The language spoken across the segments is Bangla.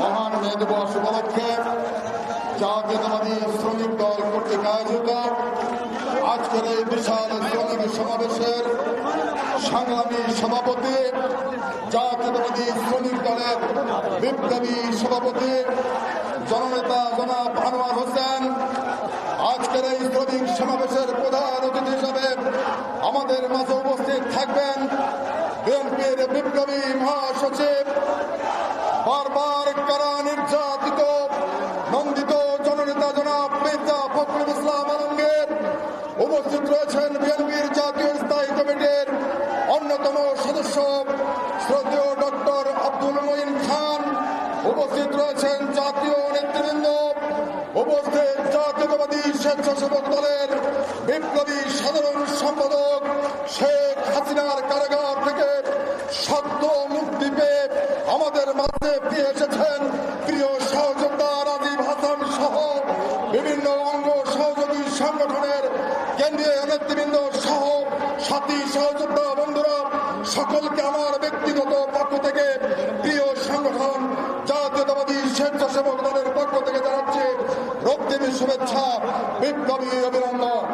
মহান মে দিবস উপলক্ষে জাতীয়তাবাদী শ্রমিক দল কর্তৃক আয়োজিত আজকের বিশাল শ্রমিক সমাবেশের সংগ্রামী সভাপতি, জাতীয়তাবাদী শ্রমিক দলের বিপ্লবী সভাপতি, জননেতা জনাব আনোয়ার হোসেন। আজকের এই শ্রমিক সমাবেশের মহাসচিব বারবার কারা নির্যাতিত, নন্দিত জননেতা জনাব মির্জা ফখরুল ইসলাম আলমগীর উপস্থিত রয়েছেন বিএনপির জাতীয় স্থায়ী কমিটির অন্যতম সদস্য, শ্রদ্ধেয় ডক্টর আব্দুল মঈন খান। উপস্থিত রয়েছেন জাতীয় নেতৃবৃন্দ, উপস্থিত জাতীয়তাবাদী স্বেচ্ছাসেবক দলের বিপ্লবী সহযোদ্ধা বন্ধুরা, সকলকে আমার ব্যক্তিগত পক্ষ থেকে প্রিয় সংগঠন, জাতীয়তাবাদী স্বেচ্ছাসেবক দলের পক্ষ থেকে জানাচ্ছি রক্তিম শুভেচ্ছা, বিপ্লবী অভিনন্দন।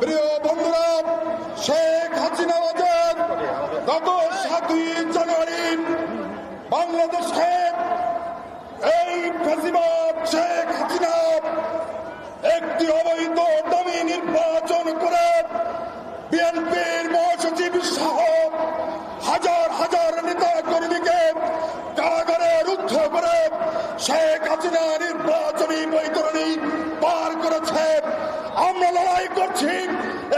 প্রিয় বন্ধুরা, শেখ হাসিনা আজাদ গত সাতই জানুয়ারি বাংলাদেশে এই ফেসিবাদ করছি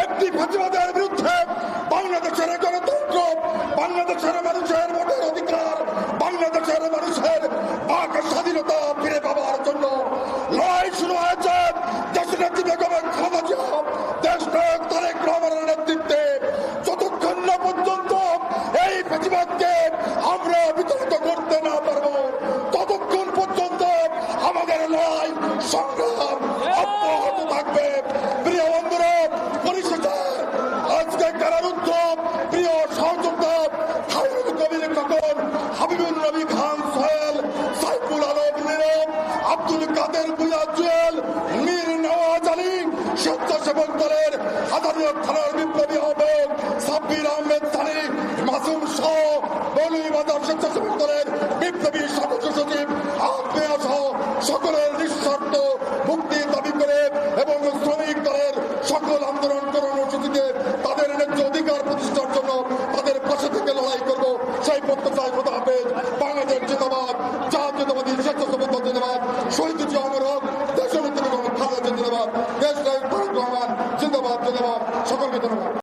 একটি প্রতিবাদের বিরুদ্ধে বাংলাদেশের গণতন্ত্র খোকন হাবিবুর নবী খান সোহেল, সাইফুল আলম নীরব আব্দুল কাদের ভুয়া জুয়েল, মীর নওয়াজ আলী স্বেচ্ছাসেবক দলের হাজারিয়া থানার বিপ্লবী আহ্বায়ক সাব্বির আহমেদ সানি, মাসুম সহ মৌলভীবাজার স্বেচ্ছাসেবক দলের বিপ্লবী সদস্য সচিব আহমেয়া সহ সকলের নিঃস্বার্থ মুক্তি দাবি করে এবং শ্রমিক দলের সকল আন্দোলন কর্মসূচিতে সেই প্রত্যাশায়